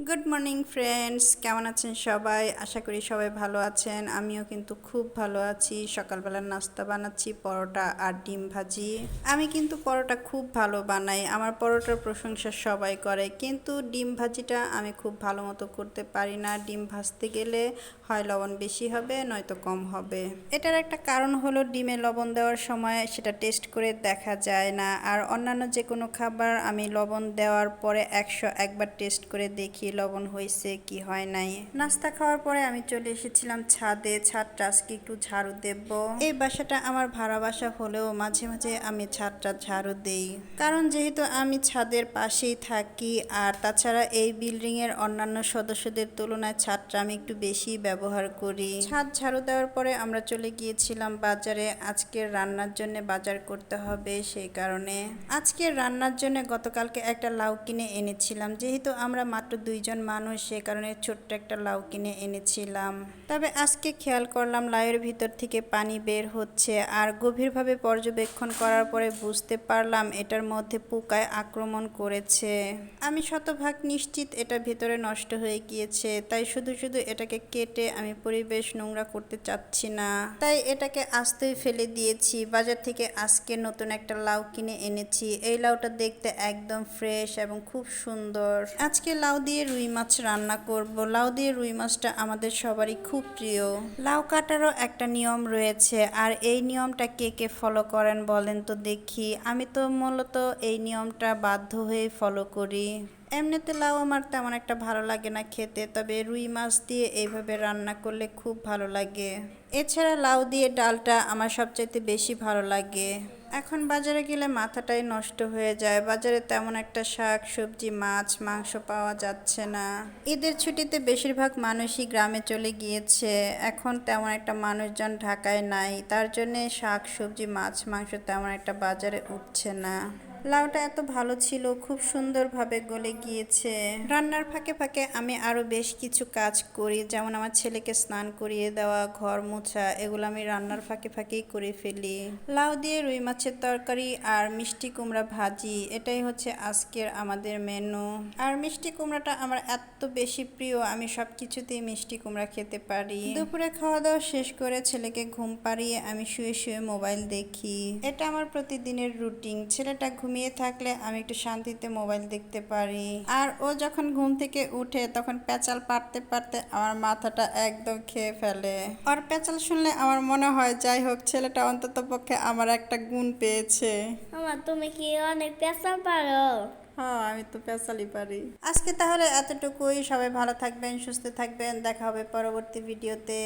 Good morning friends কেমন আছেন সবাই? আশা করি সবাই ভালো আছেন। আমিও কিন্তু খুব ভালো আছি। সকালবেলার নাস্তা বানাচ্ছি, পরোটা আর ডিম ভাজি। আমি কিন্তু পরোটা খুব ভালো বানাই। আমার পরোটার প্রশংসা সবাই করে। কিন্তু ডিম ভাজিটা আমি খুব ভালো মতো করতে পারি না। ডিম ভাজতে গেলে হয় লবণ বেশি হবে, নয়তো কম হবে। এটার একটা কারণ হলো ডিমে লবণ দেওয়ার সময় সেটা টেস্ট করে দেখা যায় না। আর অন্যান্য যে কোনো খাবার আমি লবণ দেওয়ার পরে একশো একবার টেস্ট করে দেখি। লবণ হয়েছে, কি হয় নাই। নাস্তা খাওয়ার পরে আমি চলে এসেছিলাম ছাদে। ছাদটা আজকে একটু ঝাড়ু দেব। এই বাসাটা আমার ভাড়া বাসা হলেও মাঝে মাঝে আমি ছাদটা ঝাড়ু দেই। কারণ যেহেতু আমি ছাদের পাশেই থাকি, আর তাছাড়া এই বিল্ডিং এর অন্যান্য সদস্যদের তুলনায় ছাদটা আমি একটু বেশি ব্যবহার করি। ছাদ ঝাড়ু দেওয়ার পরে আমরা চলে গিয়েছিলাম বাজারে। আজকের রান্নার জন্য বাজার করতে হবে সেই কারণে। আজকের রান্নার জন্য গতকালকে একটা লাউ কিনে এনেছিলাম। যেহেতু আমরা মাত্র দুইজন মানুষ সে কারণে ছোট্ট একটা লাউ কিনে এনেছিলাম। তবে আজকে খেয়াল করলাম লাউয়ের ভিতর থেকে পানি বের হচ্ছে আর গভীরভাবে পর্যবেক্ষণ করার পরে বুঝতে পারলাম এটার মধ্যে পোকায় আক্রমণ করেছে। আমি শতভাগ নিশ্চিত এটা ভেতরে নষ্ট হয়ে গিয়েছে, তাই শুধু শুধু এটাকে কেটে আমি পরিবেশ নোংরা করতে চাচ্ছি না। তাই এটাকে আস্তেই ফেলে দিয়েছি, বাজার থেকে আজকে নতুন একটা লাউ কিনে এনেছি। এই লাউটা দেখতে একদম ফ্রেশ এবং খুব সুন্দর। আজকে লাউ দিয়ে রুই মাছ রান্না করব। লাউ দিয়ে রুই মাছটা আমাদের সবারই খুব প্রিয়। লাউ কাটারও একটা নিয়ম রয়েছে। আর এই নিয়মটা কে কে ফলো করেন বলেন তো দেখি। আমি তো মূলত এই নিয়মটা বাধ্য হয়ে ফলো করি। এমনিতে লাউ আমার তেমন একটা ভালো লাগে না খেতে, তবে রুই মাছ দিয়ে এইভাবে রান্না করলে খুব ভালো লাগে। এছাড়া লাউ দিয়ে ডালটা আমার সবচাইতে বেশি ভালো লাগে। এখন বাজারে গেলে মাথাটাই নষ্ট হয়ে যায়। বাজারে তেমন একটা শাক, সবজি, মাছ, মাংস পাওয়া যাচ্ছে না। ঈদের ছুটিতে বেশিরভাগ মানুষই গ্রামে চলে গিয়েছে। এখন তেমন একটা মানুষজন ঢাকায় নাই। তার জন্যে শাক, সবজি, মাছ, মাংস তেমন একটা বাজারে উঠছে না। লাউটা এত ভালো ছিল, খুব সুন্দরভাবে গলে গিয়েছে। রান্নার ফাঁকে ফাঁকে আমি আরও বেশ কিছু কাজ করি, যেমন আমার ছেলেকে স্নান করিয়ে দেওয়া, ঘর মোছা, এগুলো আমি রান্নার ফাঁকে ফাঁকেই করে ফেলি। লাউ দিয়ে রুই মাছের তরকারি আর মিষ্টি কুমড়া ভাজি, এটাই হচ্ছে আজকের আমাদের মেনু আর মিষ্টি কুমড়াটা আমার এত বেশি প্রিয়, আমি সব কিছুতেই মিষ্টি কুমড়া খেতে পারি। দুপুরে খাওয়া দাওয়া শেষ করে ছেলেকে ঘুম পাড়িয়ে আমি শুয়ে শুয়ে মোবাইল দেখি। এটা আমার প্রতিদিনের রুটিন ছেলেটা ঘুমিয়ে থাকলে আমি একটু শান্তিতে মোবাইল দেখতে পারি। আর ও যখন ঘুম থেকে উঠে তখন পেঁচাল পারতে পারতে আমার মাথাটা একদম খেয়ে ফেলে। ওর পেঁচাল শুনলে আমার মনে হয় যাই হোক ছেলেটা অন্তত পক্ষে আমার একটা গুণ পেয়েছে। আমার তুমি কি অনেক পেশা পারো? হ্যাঁ আমি তো পেঁচালি পারি। আজকে তাহলে এতটুকুই। সবাই ভালো থাকবেন সুস্থ থাকবেন। দেখা হবে পরবর্তী ভিডিওতে।